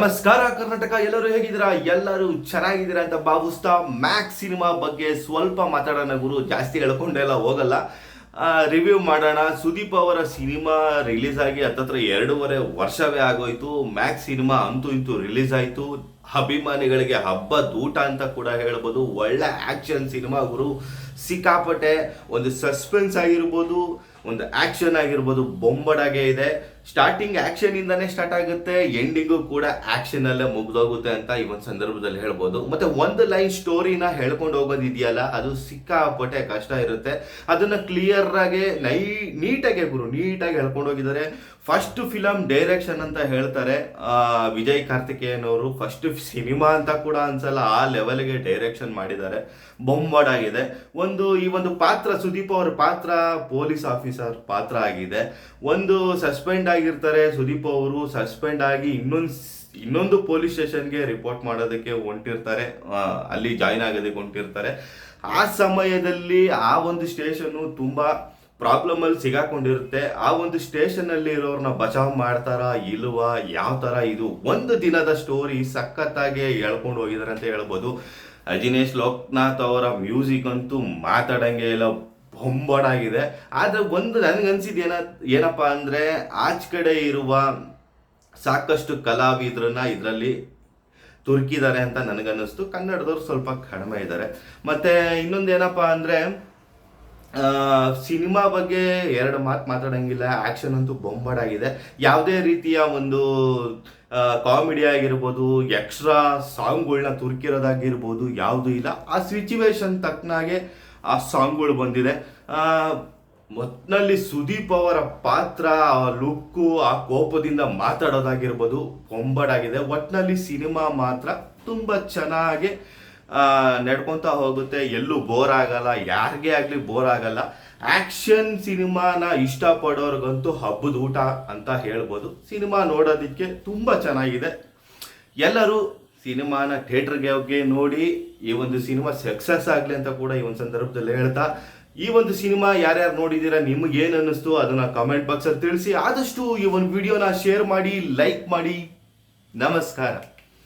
ನಮಸ್ಕಾರ ಕರ್ನಾಟಕ, ಎಲ್ಲರೂ ಹೇಗಿದ್ದೀರಾ? ಎಲ್ಲರೂ ಚೆನ್ನಾಗಿದ್ದೀರಾ ಅಂತ ಭಾವಿಸ್ತಾ ಮ್ಯಾಕ್ಸ್ ಸಿನಿಮಾ ಬಗ್ಗೆ ಸ್ವಲ್ಪ ಮಾತಾಡೋಣ ಗುರು. ಜಾಸ್ತಿ ಹೇಳ್ಕೊಂಡೆಲ್ಲ ಹೋಗಲ್ಲ. ರಿವ್ಯೂ ಮಾಡೋಣ. ಸುದೀಪ್ ಅವರ ಸಿನಿಮಾ ರಿಲೀಸ್ ಆಗಿ ಹತ್ತತ್ರ ಎರಡೂವರೆ ವರ್ಷವೇ ಆಗೋಯ್ತು. ಮ್ಯಾಕ್ಸ್ ಸಿನಿಮಾ ಅಂತೂ ಇಂತೂ ರಿಲೀಸ್ ಆಯಿತು. ಅಭಿಮಾನಿಗಳಿಗೆ ಹಬ್ಬ ದೂಟ ಅಂತ ಕೂಡ ಹೇಳ್ಬೋದು. ಒಳ್ಳೆ ಆಕ್ಷನ್ ಸಿನಿಮಾ ಗುರು. ಸಿಕ್ಕಾಪಟ್ಟೆ ಒಂದು ಸಸ್ಪೆನ್ಸ್ ಆಗಿರ್ಬೋದು, ಒಂದು ಆಕ್ಷನ್ ಆಗಿರ್ಬೋದು, ಬೊಂಬಡಾಗೆ ಇದೆ. ಸ್ಟಾರ್ಟಿಂಗ್ ಆಕ್ಷನ್ ಇಂದಾನೇ ಸ್ಟಾರ್ಟ್ ಆಗುತ್ತೆ. ಎಂಡಿಂಗು ಕೂಡ ಆಕ್ಷನ್ ಅಲ್ಲೇ ಮುಗ್ದೋಗುತ್ತೆ ಅಂತ ಈ ಒಂದು ಸಂದರ್ಭದಲ್ಲಿ ಹೇಳ್ಬೋದು. ಮತ್ತೆ ಒಂದು ಲೈನ್ ಸ್ಟೋರಿನ ಹೇಳ್ಕೊಂಡು ಹೋಗೋದಿದೆಯಲ್ಲ, ಅದು ಸಿಕ್ಕಾಪಟ್ಟೆ ಕಷ್ಟ ಇರುತ್ತೆ. ಅದನ್ನ ಕ್ಲಿಯರ್ ಆಗಿ ನೈ, ನೀಟಾಗಿ ಗುರು, ನೀಟಾಗಿ ಹೇಳ್ಕೊಂಡು ಹೋಗಿದ್ದಾರೆ. ಫಸ್ಟ್ ಫಿಲಮ್ ಡೈರೆಕ್ಷನ್ ಅಂತ ಹೇಳ್ತಾರೆ ವಿಜಯ್ ಕಾರ್ತಿಕೇಯನ್ ಅವರು ಫಸ್ಟ್ ಸಿನಿಮಾ ಅಂತ ಕೂಡ ಅನ್ಸಲ್ಲ, ಆ ಲೆವೆಲ್ಗೆ ಡೈರೆಕ್ಷನ್ ಮಾಡಿದ್ದಾರೆ. ಬೊಂಬಾಡಾಗಿದೆ ಒಂದು, ಈ ಒಂದು ಪಾತ್ರ, ಸುದೀಪ್ ಅವರ ಪಾತ್ರ ಪೊಲೀಸ್ ಆಫೀಸರ್ ಪಾತ್ರ ಆಗಿದೆ. ಒಂದು ಸಸ್ಪೆಂಡ್ ಆಗಿರ್ತಾರೆ ಸುದೀಪ್ ಅವರು ಸಸ್ಪೆಂಡ್ ಆಗಿ ಇನ್ನೊಂದು ಇನ್ನೊಂದು ಪೊಲೀಸ್ ಸ್ಟೇಷನ್ಗೆ ರಿಪೋರ್ಟ್ ಮಾಡೋದಕ್ಕೆ ಹೊಂಟಿರ್ತಾರೆ. ಅಲ್ಲಿ ಜಾಯಿನ್ ಆಗೋದಕ್ಕೆ ಹೊಂಟಿರ್ತಾರೆ. ಆ ಸಮಯದಲ್ಲಿ ಆ ಒಂದು ಸ್ಟೇಷನ್ನು ತುಂಬಾ ಪ್ರಾಬ್ಲಮ್ ಅಲ್ಲಿ ಸಿಗಾಕೊಂಡಿರುತ್ತೆ. ಆ ಒಂದು ಸ್ಟೇಷನ್ ಅಲ್ಲಿ ಇರೋರ್ನ ಬಚಾವ್ ಮಾಡ್ತಾರ, ಇಲ್ವಾ, ಯಾವ ತರ ಇದು? ಒಂದು ದಿನದ ಸ್ಟೋರಿ ಸಖತ್ತಾಗಿ ಹೇಳ್ಕೊಂಡು ಹೋಗಿದ್ದಾರೆ ಅಂತ ಹೇಳ್ಬೋದು. ಅಜಿನೇಶ್ ಲೋಕನಾಥ್ ಅವರ ಮ್ಯೂಸಿಕ್ ಅಂತೂ ಮಾತಾಡಂಗೆ ಇಲ್ಲ ಬೊಂಬಾಡಾಗಿದೆ. ಆದ್ರೆ ಒಂದು ನನಗನ್ಸಿದ್ದು ಏನ, ಏನಪ್ಪ ಅಂದ್ರೆ, ಆಚ್ ಕಡೆ ಇರುವ ಸಾಕಷ್ಟು ಕಲಾವಿದ್ರನ್ನ ಇದರಲ್ಲಿ ತುರ್ಕಿದ್ದಾರೆ ಅಂತ ನನಗನ್ನಿಸ್ತು. ಕನ್ನಡದವ್ರು ಸ್ವಲ್ಪ ಕಡಿಮೆ ಇದ್ದಾರೆ ಮತ್ತೆ ಇನ್ನೊಂದೇನಪ್ಪ ಅಂದ್ರೆ ಸಿನಿಮಾ ಬಗ್ಗೆ ಎರಡು ಮಾತು ಮಾತಾಡಂಗಿಲ್ಲ. ಆಕ್ಷನ್ ಅಂತೂ ಬೊಂಬಾಡಾಗಿದೆ ಯಾವುದೇ ರೀತಿಯ ಒಂದು ಕಾಮಿಡಿ ಆಗಿರ್ಬೋದು ಎಕ್ಸ್ಟ್ರಾ ಸಾಂಗ್ಗಳನ್ನ ತುರ್ಕಿರೋದಾಗಿರ್ಬೋದು, ಯಾವುದೂ ಇಲ್ಲ. ಆ ಸಿಚುವೇಶನ್ ತಕ್ಕನಾಗೆ ಆ ಸಾಂಗ್ಗಳು ಬಂದಿದೆ. ಮೊದಲಲ್ಲಿ ಸುದೀಪ್ ಅವರ ಪಾತ್ರ, ಆ ಲುಕ್ಕು ಆ ಕೋಪದಿಂದ ಮಾತಾಡೋದಾಗಿರ್ಬೋದು ಬೊಂಬಾಡಾಗಿದೆ ಒಟ್ಟಿನಲ್ಲಿ ಸಿನಿಮಾ ಮಾತ್ರ ತುಂಬ ಚೆನ್ನಾಗಿ ನಡ್ಕೊಂತ ಹೋಗುತ್ತೆ. ಎಲ್ಲೂ ಬೋರ್ ಆಗಲ್ಲ. ಯಾರಿಗೇ ಆಗಲಿ ಬೋರ್ ಆಗಲ್ಲ. ಆಕ್ಷನ್ ಸಿನಿಮಾನ ಇಷ್ಟಪಡೋರ್ಗಂತೂ ಹಬ್ಬದ ಊಟ ಅಂತ ಹೇಳ್ಬೋದು. ಸಿನಿಮಾ ನೋಡೋದಕ್ಕೆ ತುಂಬ ಚೆನ್ನಾಗಿದೆ. ಎಲ್ಲರೂ ಸಿನಿಮಾನ ಥಿಯೇಟರ್ಗೆ ಹೋಗಿ ನೋಡಿ, ಈ ಒಂದು ಸಿನಿಮಾ ಸಕ್ಸಸ್ ಆಗಲಿ ಅಂತ ಕೂಡ ಈ ಒಂದು ಸಂದರ್ಭದಲ್ಲಿ ಹೇಳ್ತಾ, ಈ ಒಂದು ಸಿನಿಮಾ ಯಾರ್ಯಾರು ನೋಡಿದ್ದೀರಾ ನಿಮ್ಗೆ ಏನು ಅನ್ನಿಸ್ತು ಅದನ್ನು ಕಮೆಂಟ್ ಬಾಕ್ಸಲ್ಲಿ ತಿಳಿಸಿ, ಆದಷ್ಟು ಈ ಒಂದು ವಿಡಿಯೋನ ಶೇರ್ ಮಾಡಿ ಲೈಕ್ ಮಾಡಿ. ನಮಸ್ಕಾರ.